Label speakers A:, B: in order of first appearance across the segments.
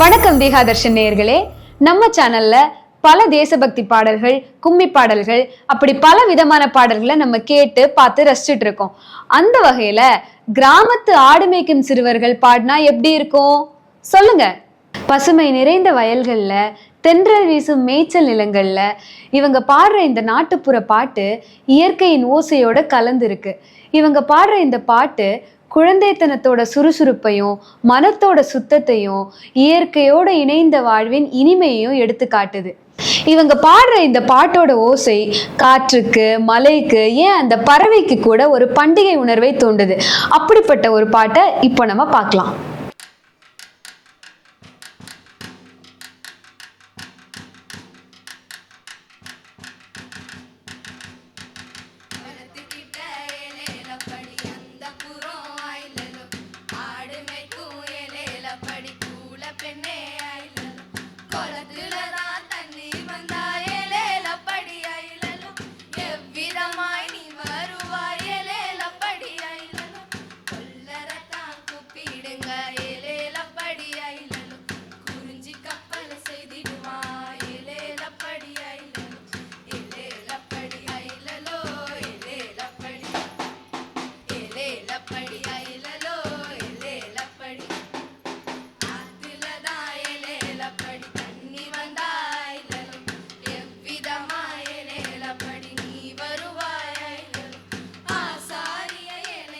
A: வணக்கம் தீகாதர்ஷன் நேயர்களே. நம்ம சேனல்ல பல தேசபக்தி பாடல்கள் கும்மி பாடல்கள் அப்படி பல விதமான பாடல்களை நம்ம கேட்டு பார்த்து ரசிச்சுட்டு இருக்கோம். அந்த வகையில கிராமத்து ஆடு மேய்க்கும் சிறுவர்கள் பாடினா எப்படி இருக்கும்? சொல்லுங்க. பசுமை நிறைந்த வயல்களில் தென்றல் வீசும் மேய்ச்சல் நிலங்களில் இவங்க பாடுற இந்த நாட்டுப்புற பாட்டு இயற்கையின் ஓசையோட கலந்துருக்கு. இவங்க பாடுற இந்த பாட்டு குழந்தைத்தனத்தோட சுறுசுறுப்பையும் மனத்தோட சுத்தத்தையும் இயற்கையோட இணைந்த வாழ்வின் இனிமையையும் எடுத்து காட்டுது இவங்க பாடுற இந்த பாட்டோட ஓசை காற்றுக்கு மலைக்கு ஏன் அந்த பறவைக்கு கூட ஒரு பண்டிகை உணர்வை தூண்டுது? அப்படிப்பட்ட ஒரு பாட்டை இப்போ நம்ம பார்க்கலாம்.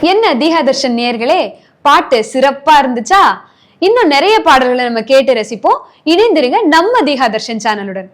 A: என்ன தீகாதர்ஷன் நேர்களே? பாட்டு சிறப்பா இருந்துச்சா? இன்னும் நிறைய பாடல்களை நம்ம கேட்டு ரசிப்போம். இணைந்திருங்க நம்ம தீகாதர்ஷன் சேனலுடன்